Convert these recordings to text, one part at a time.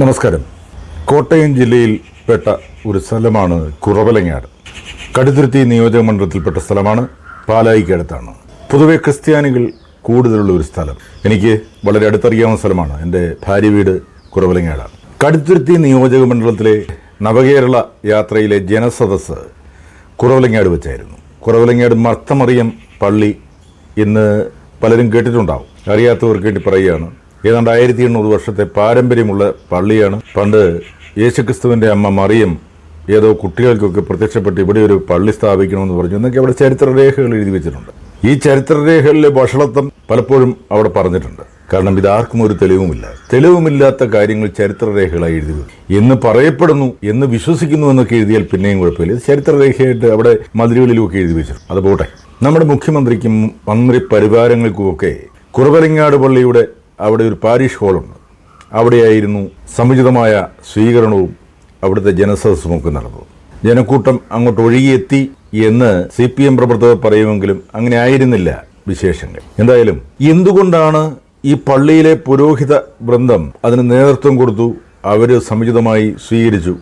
നമസ്കാരം. കോട്ടയം ജില്ലയിൽ പെട്ട ഒരു സ്ഥലമാണ് കുറവലങ്ങാട്. കടുത്തുരുത്തി നിയോജക മണ്ഡലത്തിൽപ്പെട്ട സ്ഥലമാണ് പാലായിക്കടുത്താണ്. പൊതുവെ ക്രിസ്ത്യാനികൾ കൂടുതലുള്ള ഒരു സ്ഥലം. എനിക്ക് വളരെ അടുത്തറിയാവുന്ന സ്ഥലമാണ്. എന്റെ ഭാര്യ വീട് കുറവലങ്ങാടാണ്. കടുത്തുരുത്തി നിയോജക മണ്ഡലത്തിലെ നവകേരള യാത്രയിലെ ജനസദസ് കുറവലങ്ങാട് വെച്ചായിരുന്നു. കുറവലങ്ങാട് മർത്തമറിയം പള്ളി ഇന്ന് പലരും കേട്ടിട്ടുണ്ടാവും. അറിയാത്തവർക്ക് വേണ്ടി പറയുകയാണ്. ഏതാണ്ട് ആയിരത്തി എണ്ണൂറ് വർഷത്തെ പാരമ്പര്യമുള്ള പള്ളിയാണ്. പണ്ട് യേശുക്രിസ്തുവിന്റെ അമ്മ മറിയം ഏതോ കുട്ടികൾക്കൊക്കെ പ്രത്യക്ഷപ്പെട്ട് ഇവിടെ ഒരു പള്ളി സ്ഥാപിക്കണമെന്ന് പറഞ്ഞു. എന്നൊക്കെ അവിടെ ചരിത്രരേഖകൾ എഴുതി വെച്ചിട്ടുണ്ട്. ഈ ചരിത്രരേഖകളിലെ വഷളത്വം പലപ്പോഴും അവിടെ പറഞ്ഞിട്ടുണ്ട്. കാരണം ഇതാർക്കും ഒരു തെളിവുമില്ല. തെളിവുമില്ലാത്ത കാര്യങ്ങൾ ചരിത്രരേഖകളായി എഴുതി. എന്ന് പറയപ്പെടുന്നു എന്ന് വിശ്വസിക്കുന്നു എന്നൊക്കെ എഴുതിയാൽ പിന്നെയും കുഴപ്പമില്ല. ചരിത്രരേഖയായിട്ട് അവിടെ മതിലുകളിലുമൊക്കെ എഴുതി വെച്ചു. അത് പോട്ടെ. നമ്മുടെ മുഖ്യമന്ത്രിക്കും മന്ത്രി പരിവാരങ്ങൾക്കുമൊക്കെ കുറവലങ്ങാട് പള്ളിയുടെ അവിടെ ഒരു പാരിഷ് ഹാളുണ്ട് അവിടെയായിരുന്നു സമുചിതമായ സ്വീകരണവും അവിടുത്തെ ജനസദസ്സുമൊക്കെ നടന്നത്. ജനക്കൂട്ടം അങ്ങോട്ട് ഒഴുകിയെത്തി എന്ന് സി പി എം പ്രവർത്തകർ പറയുമെങ്കിലും അങ്ങനെ ആയിരുന്നില്ല വിശേഷങ്ങൾ. എന്തായാലും എന്തുകൊണ്ടാണ് ഈ പള്ളിയിലെ പുരോഹിത വൃന്ദം അതിന് നേതൃത്വം കൊടുത്തു അവർ സമുചിതമായി സ്വീകരിച്ചു?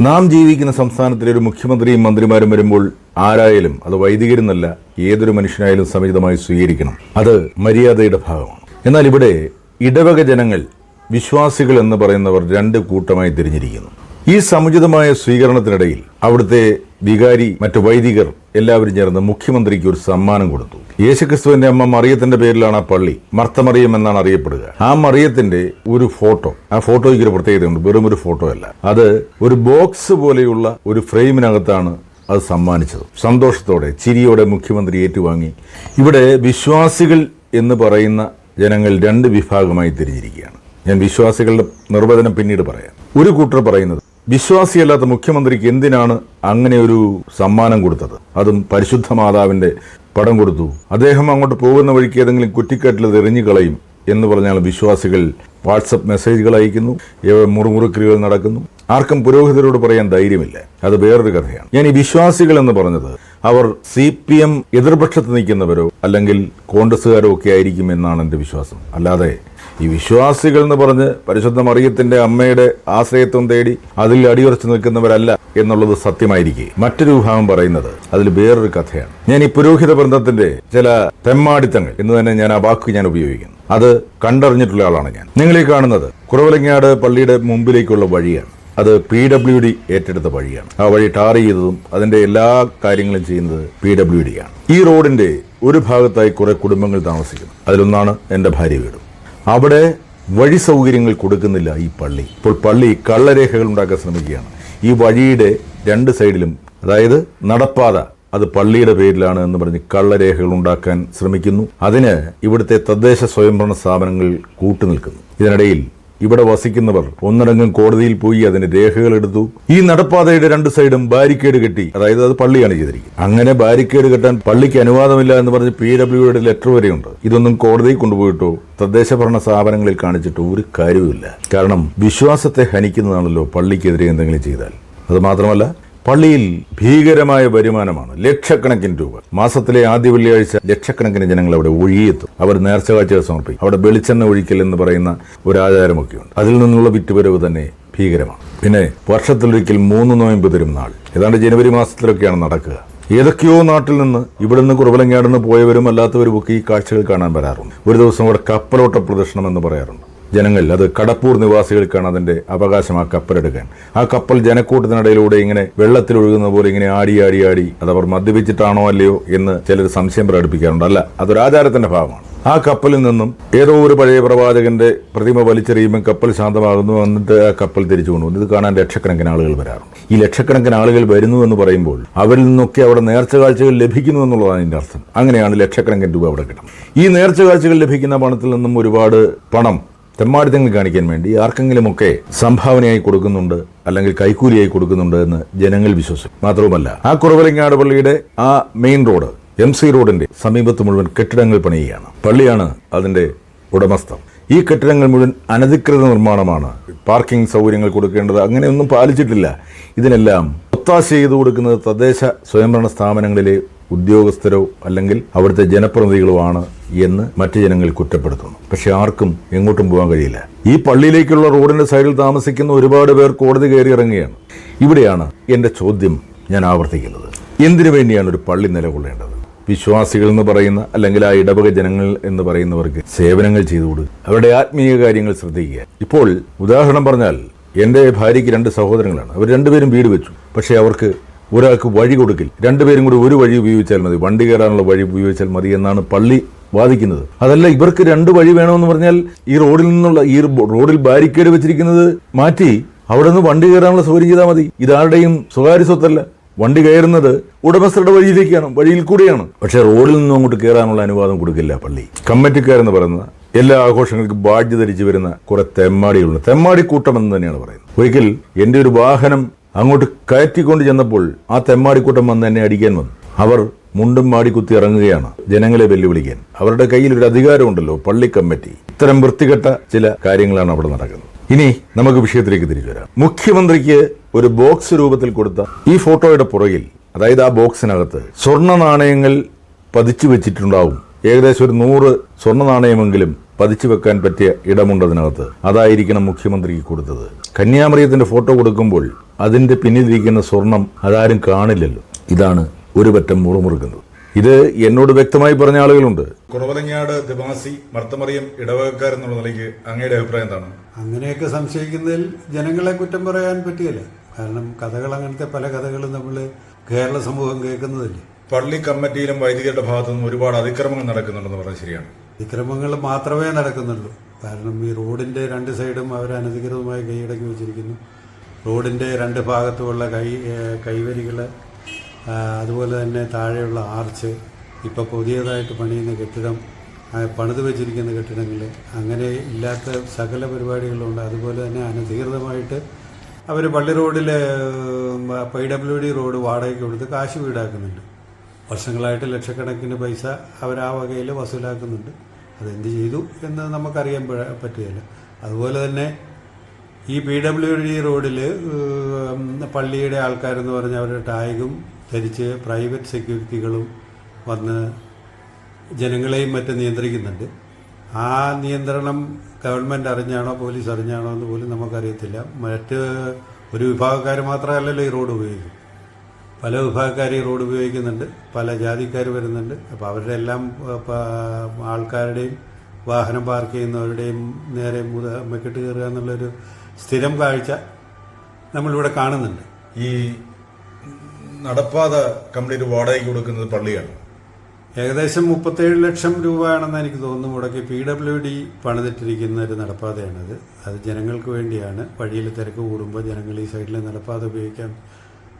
നാം ജീവിക്കുന്ന സംസ്ഥാനത്തിലെ ഒരു മുഖ്യമന്ത്രിയും മന്ത്രിമാരും വരുമ്പോൾ ആരായാലും അത് വൈദികരെന്നല്ല ഏതൊരു മനുഷ്യനായാലും സമുചിതമായി സ്വീകരിക്കണം. അത് മര്യാദയുടെ ഭാഗമാണ്. എന്നാൽ ഇവിടെ ഇടവക ജനങ്ങൾ വിശ്വാസികൾ എന്ന് പറയുന്നവർ രണ്ട് കൂട്ടമായി തിരിഞ്ഞിരിക്കുന്നു. ഈ സമുചിതമായ സ്വീകരണത്തിനിടയിൽ അവിടുത്തെ വികാരി മറ്റു വൈദികർ എല്ലാവരും ചേർന്ന് മുഖ്യമന്ത്രിക്ക് ഒരു സമ്മാനം കൊടുത്തു. യേശുക്രിസ്തുവിന്റെ അമ്മ മറിയത്തിന്റെ പേരിലാണ് ആ പള്ളി. മർത്തമറിയം എന്നാണ് അറിയപ്പെടുക. ആ മറിയത്തിന്റെ ഒരു ഫോട്ടോ ആ ഫോട്ടോയ്ക്ക് ഒരു പ്രത്യേകതയുണ്ട്. വെറും ഒരു ഫോട്ടോ അല്ല. അത് ഒരു ബോക്സ് പോലെയുള്ള ഒരു ഫ്രെയിമിനകത്താണ് അത് സമ്മാനിച്ചത്. സന്തോഷത്തോടെ ചിരിയോടെ മുഖ്യമന്ത്രി ഏറ്റുവാങ്ങി. ഇവിടെ വിശ്വാസികൾ എന്ന് പറയുന്ന ജനങ്ങൾ രണ്ട് വിഭാഗമായി തിരിഞ്ഞിരിക്കുകയാണ്. ഞാൻ വിശ്വാസികളുടെ നിർവചനം പിന്നീട് പറയാം. ഒരു കൂട്ടർ പറയുന്നത് വിശ്വാസിയല്ലാത്ത മുഖ്യമന്ത്രിക്ക് എന്തിനാണ് അങ്ങനെ ഒരു സമ്മാനം കൊടുത്തത്? അതും പരിശുദ്ധ മാതാവിന്റെ പടം കൊടുത്തു. അദ്ദേഹം അങ്ങോട്ട് പോകുന്ന വഴിക്ക് ഏതെങ്കിലും കുറ്റിക്കാട്ടിൽ എറിഞ്ഞു കളയും എന്ന് പറഞ്ഞാൽ വിശ്വാസികൾ വാട്സപ്പ് മെസ്സേജുകൾ അയക്കുന്നു മുറുമുറുക്കലുകൾ നടക്കുന്നു. ആർക്കും പുരോഹിതരോട് പറയാൻ ധൈര്യമില്ല. അത് വേറൊരു കഥയാണ്. ഞാൻ ഈ വിശ്വാസികൾ എന്ന് പറഞ്ഞത് അവർ സി പി എം എതിർപക്ഷത്ത് നിൽക്കുന്നവരോ അല്ലെങ്കിൽ കോൺഗ്രസ്സുകാരോ ഒക്കെ ആയിരിക്കും എന്നാണ് എന്റെ വിശ്വാസം. അല്ലാതെ ഈ വിശ്വാസികൾ എന്ന് പറഞ്ഞ് പരിശുദ്ധ മറിയത്തിന്റെ അമ്മയുടെ ആശ്രയത്വം തേടി അതിൽ അടിയുറച്ചു നിൽക്കുന്നവരല്ല എന്നുള്ളത് സത്യമായിരിക്കെ. മറ്റൊരു വിഭാഗം പറയുന്നത് അതിൽ വേറൊരു കഥയാണ്. ഞാൻ ഈ പുരോഹിത ബന്ധത്തിന്റെ ചില തെമ്മാടിത്തങ്ങൾ എന്ന് തന്നെ ഞാൻ ആ വാക്ക് ഞാൻ ഉപയോഗിക്കുന്നു. അത് കണ്ടറിഞ്ഞിട്ടുള്ള ആളാണ് ഞാൻ. നിങ്ങൾ ഈ കാണുന്നത് കുറവലങ്ങാട് പള്ളിയുടെ മുമ്പിലേക്കുള്ള വഴിയാണ്. അത് പി ഡബ്ല്യു ഡി ഏറ്റെടുത്ത വഴിയാണ്. ആ വഴി ടാർ ചെയ്തതും അതിന്റെ എല്ലാ കാര്യങ്ങളും ചെയ്യുന്നത് പി ഡബ്ല്യു ഡി ആണ്. ഈ റോഡിന്റെ ഒരു ഭാഗത്തായി കുറെ കുടുംബങ്ങൾ താമസിക്കുന്നു. അതിലൊന്നാണ് എന്റെ ഭാര്യ വീട്. അവിടെ വഴി സൗകര്യങ്ങൾ കൊടുക്കുന്നില്ല ഈ പള്ളി. ഇപ്പോൾ പള്ളി കള്ളരേഖകൾ ഉണ്ടാക്കാൻ ശ്രമിക്കുകയാണ്. ഈ വഴിയുടെ രണ്ട് സൈഡിലും അതായത് നടപ്പാത അത് പള്ളിയുടെ പേരിലാണ് എന്ന് പറഞ്ഞ് കള്ളരേഖകൾ ഉണ്ടാക്കാൻ ശ്രമിക്കുന്നു. അതിന് ഇവിടുത്തെ തദ്ദേശ സ്വയംഭരണ സ്ഥാപനങ്ങൾ കൂട്ടുനിൽക്കുന്നു. ഇതിനിടയിൽ ഇവിടെ വസിക്കുന്നവർ ഒന്നടങ്കം കോടതിയിൽ പോയി അതിന് രേഖകൾ എടുത്തു. ഈ നടപ്പാതയുടെ രണ്ട് സൈഡും ബാരിക്കേഡ് കെട്ടി. അതായത് അത് പള്ളിയാണ് ചെയ്തിരിക്കുന്നത്. അങ്ങനെ ബാരിക്കേഡ് കെട്ടാൻ പള്ളിക്ക് അനുവാദമില്ല എന്ന് പറഞ്ഞ് പി ഡബ്ല്യുയുടെ ലെറ്റർ വരെയുണ്ട്. ഇതൊന്നും കോടതിയിൽ കൊണ്ടുപോയിട്ടോ തദ്ദേശ ഭരണ സ്ഥാപനങ്ങളിൽ കാണിച്ചിട്ടോ ഒരു കാര്യവുമില്ല. കാരണം വിശ്വാസത്തെ ഹനിക്കുന്നതാണല്ലോ പള്ളിക്കെതിരെ എന്തെങ്കിലും ചെയ്താൽ. അത് മാത്രമല്ല പള്ളിയിൽ ഭീകരമായ വരുമാനമാണ്. ലക്ഷക്കണക്കിന് രൂപ. മാസത്തിലെ ആദ്യ വെള്ളിയാഴ്ച ലക്ഷക്കണക്കിന് ജനങ്ങൾ അവിടെ ഒഴിയെത്തും അവർ നേർച്ച കാഴ്ചകൾ സമർപ്പിക്കും. അവിടെ വെളിച്ചെണ്ണ ഒഴിക്കൽ എന്ന് പറയുന്ന ഒരു ആചാരമൊക്കെയുണ്ട്. അതിൽ നിന്നുള്ള വിറ്റുവരവ് തന്നെ ഭീകരമാണ്. പിന്നെ വർഷത്തിലൊരിക്കൽ മൂന്ന് നോയമ്പ് തരും നാൾ ഏതാണ്ട് ജനുവരി മാസത്തിലൊക്കെയാണ് നടക്കുക. ഏതൊക്കെയോ നാട്ടിൽ നിന്ന് ഇവിടെ നിന്ന് കുറവലങ്ങാടുന്ന് പോയവരും അല്ലാത്തവരും ഒക്കെ ഈ കാഴ്ചകൾ കാണാൻ വരാറുണ്ട്. ഒരു ദിവസം അവിടെ കപ്പലോട്ട പ്രദർശനം എന്ന് പറയാറുണ്ട്. ജനങ്ങൾ അത് കടപ്പൂർ നിവാസികൾക്കാണ് അതിന്റെ അവകാശം ആ കപ്പലെടുക്കാൻ ആ കപ്പൽ ജനക്കൂട്ടത്തിനിടയിലൂടെ ഇങ്ങനെ വെള്ളത്തിൽ ഒഴുകുന്ന പോലെ ഇങ്ങനെ ആടി ആടി ആടി അത് അവർ മദ്യപിച്ചിട്ടാണോ അല്ലയോ എന്ന് ചിലർ സംശയം പ്രകടിപ്പിക്കാറുണ്ട്. അല്ല അതൊരു ആചാരത്തിന്റെ ഭാഗമാണ്. ആ കപ്പലിൽ നിന്നും ഏതോ ഒരു പഴയ പ്രവാചകന്റെ പ്രതിമ വലിച്ചെറിയുമ്പോൾ കപ്പൽ ശാന്തമാകുന്നു എന്നിട്ട് ആ കപ്പൽ തിരിച്ചു കൊണ്ടുവന്നു. ഇത് കാണാൻ ലക്ഷക്കണക്കിന് ആളുകൾ വരാറുണ്ട്. ഈ ലക്ഷക്കണക്കിന് ആളുകൾ വരുന്നു എന്ന് പറയുമ്പോൾ അവരിൽ നിന്നൊക്കെ അവിടെ നേർച്ച കാഴ്ചകൾ ലഭിക്കുന്നു എന്നുള്ളതാണ് ഇതിന്റെ അർത്ഥം. അങ്ങനെയാണ് ലക്ഷക്കണക്കിന് രൂപ അവിടെ കിട്ടുന്നത്. ഈ നേർച്ച കാഴ്ചകൾ ലഭിക്കുന്ന പണത്തിൽ നിന്നും ഒരുപാട് പണം തെമ്മാടിത്തങ്ങൾ കാണിക്കാൻ വേണ്ടി ആർക്കെങ്കിലുമൊക്കെ സംഭാവനയായി കൊടുക്കുന്നുണ്ട് അല്ലെങ്കിൽ കൈക്കൂലിയായി കൊടുക്കുന്നുണ്ട് എന്ന് ജനങ്ങൾ വിശ്വസിക്കും. മാത്രവുമല്ല ആ കുറവലങ്ങാട് പള്ളിയുടെ ആ മെയിൻ റോഡ് എം സി റോഡിന്റെ സമീപത്ത് മുഴുവൻ കെട്ടിടങ്ങൾ പണിയുകയാണ്. പള്ളിയാണ് അതിന്റെ ഉടമസ്ഥം. ഈ കെട്ടിടങ്ങൾ മുഴുവൻ അനധികൃത നിർമ്മാണമാണ്. പാർക്കിംഗ് സൗകര്യങ്ങൾ കൊടുക്കേണ്ടത് അങ്ങനെയൊന്നും പാലിച്ചിട്ടില്ല. ഇതിനെല്ലാം ഒത്താശ ചെയ്തു കൊടുക്കുന്നത് തദ്ദേശ സ്വയംഭരണ സ്ഥാപനങ്ങളിലെ ഉദ്യോഗസ്ഥരോ അല്ലെങ്കിൽ അവിടുത്തെ ജനപ്രതിനിധികളോ ആണ് എന്ന് മറ്റു ജനങ്ങൾ കുറ്റപ്പെടുത്തുന്നു. പക്ഷെ ആർക്കും എങ്ങോട്ടും പോകാൻ കഴിയില്ല. ഈ പള്ളിയിലേക്കുള്ള റോഡിന്റെ സൈഡിൽ താമസിക്കുന്ന ഒരുപാട് പേർ കോടതി കയറി ഇറങ്ങുകയാണ്. ഇവിടെയാണ് എന്റെ ചോദ്യം ഞാൻ ആവർത്തിക്കുന്നത്. എന്തിനു വേണ്ടിയാണ് ഒരു പള്ളി നിലകൊള്ളേണ്ടത്? വിശ്വാസികൾ എന്ന് പറയുന്ന അല്ലെങ്കിൽ ആ ഇടവക ജനങ്ങൾ എന്ന് പറയുന്നവർക്ക് സേവനങ്ങൾ ചെയ്തു കൊടുക്കുക അവരുടെ ആത്മീയ കാര്യങ്ങൾ ശ്രദ്ധിക്കുക. ഇപ്പോൾ ഉദാഹരണം പറഞ്ഞാൽ എന്റെ ഭാര്യയ്ക്ക് രണ്ട് സഹോദരങ്ങളാണ്. അവർ രണ്ടുപേരും വീട് വെച്ചു. പക്ഷേ അവർക്ക് ഒരാൾക്ക് വഴി കൊടുക്കിൽ. രണ്ടുപേരും കൂടി ഒരു വഴി ഉപയോഗിച്ചാൽ മതി. വണ്ടി കയറാനുള്ള വഴി ഉപയോഗിച്ചാൽ മതി എന്നാണ് പള്ളി വാദിക്കുന്നത്. അതല്ല ഇവർക്ക് രണ്ട് വഴി വേണമെന്ന് പറഞ്ഞാൽ ഈ റോഡിൽ നിന്നുള്ള ഈ റോഡിൽ ബാരിക്കേഡ് വെച്ചിരിക്കുന്നത് മാറ്റി അവിടെ നിന്ന് വണ്ടി കയറാനുള്ള സൗകര്യം ചെയ്താൽ മതി. ഇതാരുടെയും സ്വകാര്യ സ്വത്തല്ല. വണ്ടി കയറുന്നത് ഉടമസ്ഥരുടെ വഴിയിലേക്കാണ് വഴിയിൽ കൂടിയാണ്. പക്ഷെ റോഡിൽ നിന്നും അങ്ങോട്ട് കയറാനുള്ള അനുവാദം കൊടുക്കില്ല പള്ളി. കമ്മിറ്റിക്കാരെന്ന് പറയുന്ന എല്ലാ ആഘോഷങ്ങൾക്കും ബാഡ്ജ് ധരിച്ചു വരുന്ന കുറെ തെമ്മാടികളുണ്ട്. തെമ്മാടിക്കൂട്ടം എന്ന് തന്നെയാണ് പറയുന്നത്. ഒരിക്കൽ എന്റെ ഒരു വാഹനം അങ്ങോട്ട് കയറ്റിക്കൊണ്ട് ചെന്നപ്പോൾ ആ തെമ്മാടിക്കൂട്ടം വന്ന് എന്നെ അടിക്കാൻ വന്നു. അവർ മുണ്ടും മാടി കുത്തി ഇറങ്ങുകയാണ്. ജനങ്ങളെ വെല്ലുവിളിക്കാൻ. അവരുടെ കയ്യിൽ ഒരു അധികാരമുണ്ടല്ലോ പള്ളി കമ്മിറ്റി ഇത്തരം വൃത്തികെട്ട ചില കാര്യങ്ങളാണ് അവിടെ നടക്കുന്നത്. ഇനി നമുക്ക് വിഷയത്തിലേക്ക് തിരിച്ചു വരാം. മുഖ്യമന്ത്രിക്ക് ഒരു ബോക്സ് രൂപത്തിൽ കൊടുത്ത ഈ ഫോട്ടോയുടെ പുറകിൽ അതായത് ആ ബോക്സിനകത്ത് സ്വർണ നാണയങ്ങൾ പതിച്ചു വെച്ചിട്ടുണ്ടാവും. ഏകദേശം ഒരു നൂറ് സ്വർണ നാണയമെങ്കിലും പതിച്ചു വെക്കാൻ പറ്റിയ ഇടമുണ്ടതിനകത്ത് അതായിരിക്കണം മുഖ്യമന്ത്രിക്ക് കൊടുത്തത്. കന്യാമറിയത്തിന്റെ ഫോട്ടോ കൊടുക്കുമ്പോൾ അതിന്റെ പിന്നിലിരിക്കുന്ന സ്വർണം അതാരും കാണില്ലല്ലോ. ഇതാണ് ഒരു പറ്റം മുറുമുറുക്കുന്നത്. ഇത് എന്നോട് വ്യക്തമായി പറഞ്ഞ ആളുകളുണ്ട്. കുറവലങ്ങാട് ദിവാസി മർത്തമറിയം ഇടവകക്കാരെന്നുള്ള നിലയ്ക്ക് അങ്ങയുടെ അഭിപ്രായം എന്താണ്? അങ്ങനെയൊക്കെ സംശയിക്കുന്നതിൽ ജനങ്ങളെ കുറ്റം പറയാൻ പറ്റുകയില്ല കാരണം കഥകൾ അങ്ങനത്തെ പല കഥകളും നമ്മൾ കേരള സമൂഹം കേൾക്കുന്നതല്ലേ? പള്ളി കമ്മിറ്റിയിലും വൈദികരുടെ ഭാഗത്തു നിന്നും ഒരുപാട് അതിക്രമങ്ങൾ നടക്കുന്നുണ്ടെന്ന് പറഞ്ഞാൽ ശരിയാണ്. അതിക്രമങ്ങൾ മാത്രമേ നടക്കുന്നുള്ളൂ. കാരണം ഈ റോഡിന്റെ രണ്ട് സൈഡും അവർ അനധികൃതമായി കൈയടക്കി വെച്ചിരിക്കുന്നു. റോഡിന്റെ രണ്ട് ഭാഗത്തുമുള്ള കൈ കൈവരികൾ അതുപോലെ തന്നെ താഴെയുള്ള ആർച്ച് ഇപ്പോൾ പുതിയതായിട്ട് പണിയുന്ന കെട്ടിടം പണിത് വെച്ചിരിക്കുന്ന കെട്ടിടങ്ങൾ അങ്ങനെ ഇല്ലാത്ത സകല പരിപാടികളുണ്ട്. അതുപോലെ തന്നെ അനധികൃതമായിട്ട് അവർ പള്ളി റോഡിൽ പൈ ഡബ്ല്യു ഡി റോഡ് വാടകയ്ക്ക് കൊടുത്ത് കാശ് വീടാക്കുന്നുണ്ട്. വർഷങ്ങളായിട്ട് ലക്ഷക്കണക്കിന് പൈസ അവർ ആ വകയിൽ വസൂലാക്കുന്നുണ്ട്. അതെന്ത് ചെയ്തു എന്ന് നമുക്കറിയാൻ പറ്റുകയില്ല. അതുപോലെ തന്നെ ഈ പി ഡബ്ല്യു ഡി റോഡിൽ പള്ളിയുടെ ആൾക്കാരെന്ന് പറഞ്ഞാൽ അവരുടെ ടാഗും ധരിച്ച് പ്രൈവറ്റ് സെക്യൂരിറ്റികളും വന്ന് ജനങ്ങളെയും മറ്റും നിയന്ത്രിക്കുന്നുണ്ട്. ആ നിയന്ത്രണം ഗവൺമെന്റ് അറിഞ്ഞാണോ പോലീസ് അറിഞ്ഞാണോ എന്ന് പോലും നമുക്കറിയത്തില്ല. മറ്റ് ഒരു വിഭാഗക്കാർ മാത്രമല്ലല്ലോ ഈ റോഡ് ഉപയോഗിക്കും പല വിഭാഗക്കാർ ഈ റോഡ് ഉപയോഗിക്കുന്നുണ്ട് പല ജാതിക്കാർ വരുന്നുണ്ട്. അപ്പോൾ അവരുടെ എല്ലാം ആൾക്കാരുടെയും വാഹനം പാർക്ക് ചെയ്യുന്നവരുടെയും നേരെ മുത മെക്കിട്ട് കയറുക എന്നുള്ളൊരു സ്ഥിരം കാഴ്ച നമ്മളിവിടെ കാണുന്നുണ്ട്. ഈ നടപ്പാത കംപ്ലീറ്റ് വാടകയ്ക്ക് കൊടുക്കുന്നത് പള്ളിയാണ്. ഏകദേശം മുപ്പത്തേഴ് ലക്ഷം രൂപയാണെന്ന് എനിക്ക് തോന്നുന്നു. മുടക്കി പി ഡബ്ല്യു ഡി പണിതിട്ടിരിക്കുന്ന ഒരു നടപ്പാതയാണത്. അത് ജനങ്ങൾക്ക് വേണ്ടിയാണ്. വഴിയിൽ തിരക്ക് കൂടുമ്പോൾ ജനങ്ങൾ ഈ സൈഡിലെ നടപ്പാത ഉപയോഗിക്കാൻ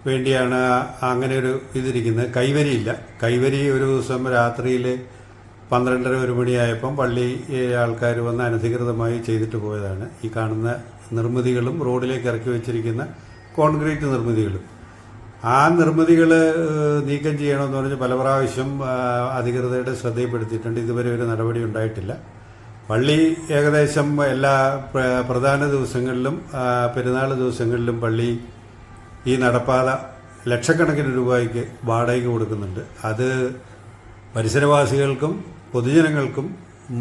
വേണ്ടിയാണ് അങ്ങനെ ഒരു ഇതിരിക്കുന്നത്. കൈവരിയില്ല. കൈവരി ഒരു ദിവസം രാത്രിയിൽ പന്ത്രണ്ടര ഒരു മണിയായപ്പം പള്ളി ആൾക്കാർ വന്ന് അനധികൃതമായി ചെയ്തിട്ട് പോയതാണ്. ഈ കാണുന്ന നിർമ്മിതികളും റോഡിലേക്ക് ഇറക്കി വെച്ചിരിക്കുന്ന കോൺക്രീറ്റ് നിർമ്മിതികളും. ആ നിർമ്മിതികൾ നീക്കം ചെയ്യണമെന്ന് പറഞ്ഞ് പല പ്രാവശ്യം അധികൃതരുടെ ശ്രദ്ധയിൽപ്പെടുത്തിയിട്ടുണ്ട്. ഇതുവരെ ഒരു നടപടി ഉണ്ടായിട്ടില്ല. പള്ളി ഏകദേശം എല്ലാ പ്ര- പ്രധാന ദിവസങ്ങളിലും പെരുന്നാൾ ദിവസങ്ങളിലും പള്ളി ഈ നടപ്പാത ലക്ഷക്കണക്കിന് രൂപയ്ക്ക് വാടകയ്ക്ക് കൊടുക്കുന്നുണ്ട്. അത് പരിസരവാസികൾക്കും പൊതുജനങ്ങൾക്കും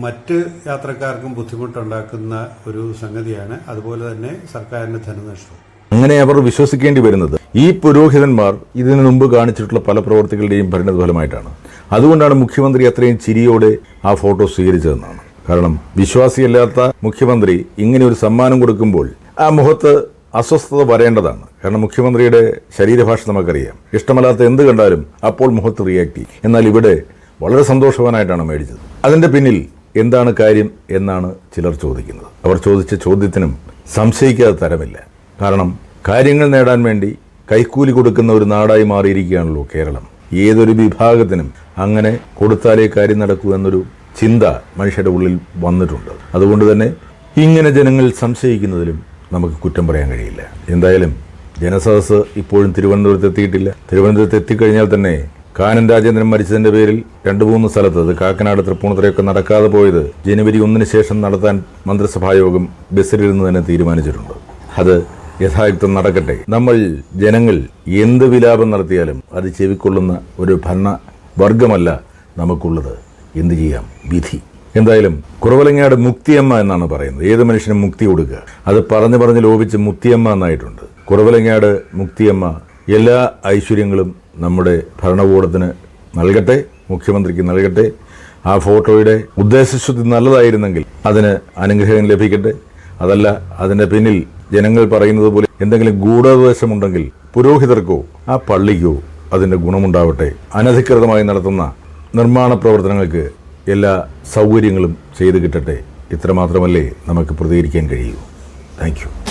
മറ്റ് യാത്രക്കാർക്കും ബുദ്ധിമുട്ടുണ്ടാക്കുന്ന ഒരു സംഗതിയാണ്. അതുപോലെ തന്നെ സർക്കാരിന്റെ ധനനഷ്ടം അങ്ങനെ അവർ വിശ്വസിക്കേണ്ടി വരുന്നത്. ഈ പുരോഹിതന്മാർ ഇതിനു മുമ്പ് കാണിച്ചിട്ടുള്ള പല പ്രവർത്തികളുടെയും പരിണത ഫലമായിട്ടാണ് അതുകൊണ്ടാണ് മുഖ്യമന്ത്രി അത്രയും ചിരിയോടെ ആ ഫോട്ടോ സ്വീകരിച്ചതെന്നാണ്. കാരണം വിശ്വാസിയല്ലാത്ത മുഖ്യമന്ത്രി ഇങ്ങനെ ഒരു സമ്മാനം കൊടുക്കുമ്പോൾ ആ മുഖത്ത് അസ്വസ്ഥത വരേണ്ടതാണ്. കാരണം മുഖ്യമന്ത്രിയുടെ ശരീരഭാഷ നമുക്കറിയാം. ഇഷ്ടമല്ലാത്ത എന്ത് കണ്ടാലും അപ്പോൾ മുഖത്ത് റിയാക്ട് ചെയ്യും. എന്നാൽ ഇവിടെ വളരെ സന്തോഷവാനായിട്ടാണ് മേടിച്ചത്. അതിന്റെ പിന്നിൽ എന്താണ് കാര്യം എന്നാണ് ചിലർ ചോദിക്കുന്നത്. അവർ ചോദിച്ച ചോദ്യത്തിനും സംശയിക്കാതെ തരമില്ല. കാരണം കാര്യങ്ങൾ നേടാൻ വേണ്ടി കൈക്കൂലി കൊടുക്കുന്ന ഒരു നാടായി മാറിയിരിക്കുകയാണല്ലോ കേരളം. ഏതൊരു വിഭാഗത്തിനും അങ്ങനെ കൊടുത്താലേ കാര്യം നടക്കൂ എന്നൊരു ചിന്ത മനുഷ്യരുടെ ഉള്ളിൽ വന്നിട്ടുണ്ട്. അതുകൊണ്ട് തന്നെ ഇങ്ങനെ ജനങ്ങൾ സംശയിക്കുന്നതിലും നമുക്ക് കുറ്റം പറയാൻ കഴിയില്ല. എന്തായാലും ജനസദസ് ഇപ്പോഴും തിരുവനന്തപുരത്ത് എത്തിയിട്ടില്ല. തിരുവനന്തപുരത്ത് എത്തിക്കഴിഞ്ഞാൽ തന്നെ കാനൻ രാജേന്ദ്രൻ മരിച്ചതിന്റെ പേരിൽ രണ്ട് മൂന്ന് സ്ഥലത്ത് അത് കാക്കനാട് തൃപ്പൂണിത്തുറയൊക്കെ നടക്കാതെ പോയത് ജനുവരി ഒന്നിന് ശേഷം നടത്താൻ മന്ത്രിസഭായോഗം ബസ്സിലിരുന്ന് തന്നെ തീരുമാനിച്ചിട്ടുണ്ട്. അത് യഥായുക്തം നടക്കട്ടെ. നമ്മൾ ജനങ്ങൾ എന്ത് വിലാപം നടത്തിയാലും അത് ചെവിക്കൊള്ളുന്ന ഒരു ഭരണ വർഗമല്ല നമുക്കുള്ളത്. എന്തു ചെയ്യാം? വിധി. എന്തായാലും കുറവലങ്ങാട് മുക്തിയമ്മ എന്നാണ് പറയുന്നത്. ഏത് മനുഷ്യനും മുക്തി കൊടുക്കുക. അത് പറഞ്ഞു പറഞ്ഞ് ലോപിച്ച് മുക്തിയമ്മ എന്നായിട്ടുണ്ട്. കുറവലങ്ങാട് മുക്തിയമ്മ എല്ലാ ഐശ്വര്യങ്ങളും നമ്മുടെ ഭരണകൂടത്തിന് നൽകട്ടെ മുഖ്യമന്ത്രിക്ക് നൽകട്ടെ. ആ ഫോട്ടോയുടെ ഉദ്ദേശശുദ്ധി നല്ലതായിരുന്നെങ്കിൽ അതിന് അനുഗ്രഹം ലഭിക്കട്ടെ. അതല്ല അതിന്റെ പിന്നിൽ ജനങ്ങൾ പറയുന്നത് പോലെ എന്തെങ്കിലും ഗൂഢോപദേശമുണ്ടെങ്കിൽ പുരോഹിതർക്കോ ആ പള്ളിക്കോ അതിന്റെ ഗുണമുണ്ടാവട്ടെ. അനധികൃതമായി നടത്തുന്ന നിർമ്മാണ പ്രവർത്തനങ്ങൾക്ക് എല്ലാ സൗകര്യങ്ങളും ചെയ്തു കിട്ടട്ടെ. ഇത്രമാത്രമല്ലേ നമുക്ക് പ്രതികരിക്കാൻ കഴിയൂ. Thank you